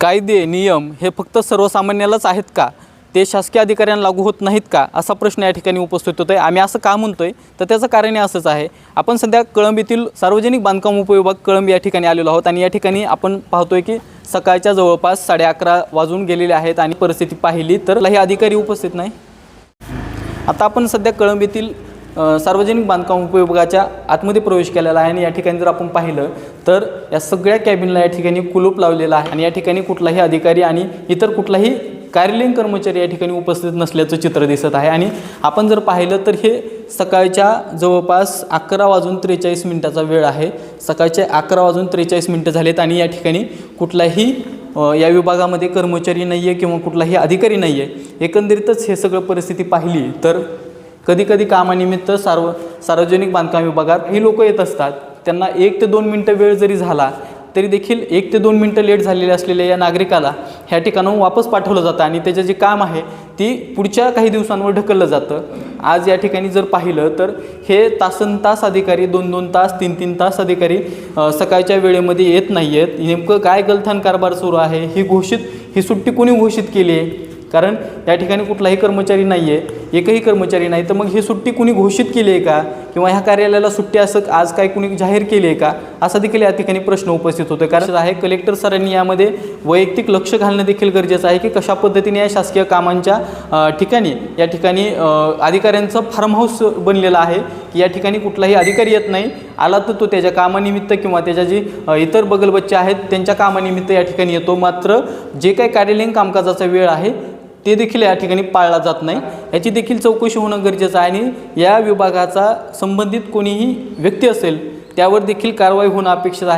कायदे नियम हे फक्त सर्वसामान्यालाच आहेत का? ते शासकीय अधिकाऱ्यांना लागू होत नाहीत का? असा प्रश्न या ठिकाणी उपस्थित होतो आहे आम्ही असं का म्हणतो आहे तर त्याचं कारण हे असंच आहे. आपण सध्या कळंब येथील सार्वजनिक बांधकाम उपविभाग कळंब या ठिकाणी आलेलो आहोत आणि या ठिकाणी आपण पाहतोय की सकाळच्या जवळपास साडे अकरा वाजून गेलेले आहेत आणि परिस्थिती पाहिली तर हे अधिकारी उपस्थित नाही. आता आपण सध्या कळंब येथील सार्वजनिक बांधकाम उपयोगाच्या आतमध्ये प्रवेश केलेला आहे आणि या ठिकाणी जर आपण पाहिलं तर या सगळ्या कॅबिनला या ठिकाणी कुलूप लावलेला आहे आणि या ठिकाणी कुठलाही अधिकारी आणि इतर कुठलाही कार्यालयीन कर्मचारी या ठिकाणी उपस्थित नसल्याचं चित्र दिसत आहे. आणि आपण जर पाहिलं तर हे सकाळच्या जवळपास अकरा वाजून त्रेचाळीस मिनिटाचा वेळ आहे. सकाळचे अकरा वाजून त्रेचाळीस मिनटं झालेत आणि या ठिकाणी कुठलाही या विभागामध्ये कर्मचारी नाही आहे किंवा कुठलाही अधिकारी नाही आहे एकंदरीतच हे सगळं परिस्थिती पाहिली तर कधीकधी कामानिमित्त सार्व सार्वजनिक बांधकाम विभागात ही लोक येत असतात. त्यांना एक ते दोन मिनटं वेळ जरी झाला तरी देखील एक ते दोन मिनटं लेट झालेले असलेल्या या नागरिकाला ह्या ठिकाणाहून वापस पाठवलं जातं आणि त्याचं जे काम आहे ती पुढच्या काही दिवसांवर ढकललं जातं. आज या ठिकाणी जर पाहिलं तर हे तासन तास अधिकारी दोन दोन तास तीन तीन तास अधिकारी सकाळच्या वेळेमध्ये येत नाही आहेत नेमकं काय गलथान कारभार सुरू आहे ही घोषित ही सुट्टी कोणी घोषित केली आहे? कारण या ठिकाणी कुठलाही कर्मचारी नाही आहे एकही कर्मचारी नाही तर मग ही सुट्टी कुणी घोषित केली आहे का? किंवा ह्या कार्यालयाला सुट्टी असं आज काय कुणी जाहीर केली आहे का? असा देखील या ठिकाणी प्रश्न उपस्थित होतो कारण आहे कलेक्टर सरांनी यामध्ये वैयक्तिक लक्ष घालणं देखील गरजेचं आहे की कशा पद्धतीने या शासकीय कामांच्या ठिकाणी या ठिकाणी अधिकाऱ्यांचं फार्म हाऊस बनलेलं आहे की या ठिकाणी कुठलाही अधिकारी येत नाही. आला तर तो त्याच्या कामानिमित्त किंवा त्याच्या जी इतर बगलबच्चे आहेत त्यांच्या कामानिमित्त या ठिकाणी येतो. मात्र जे काही कार्यालयीन कामकाजाचा वेळ आहे ते देखील या ठिकाणी पाळला जात नाही. याची देखील चौकशी होणं गरजेचं आहे आणि या विभागाचा संबंधित कोणीही व्यक्ती असेल त्यावर देखील कारवाई होणं अपेक्षित आहे.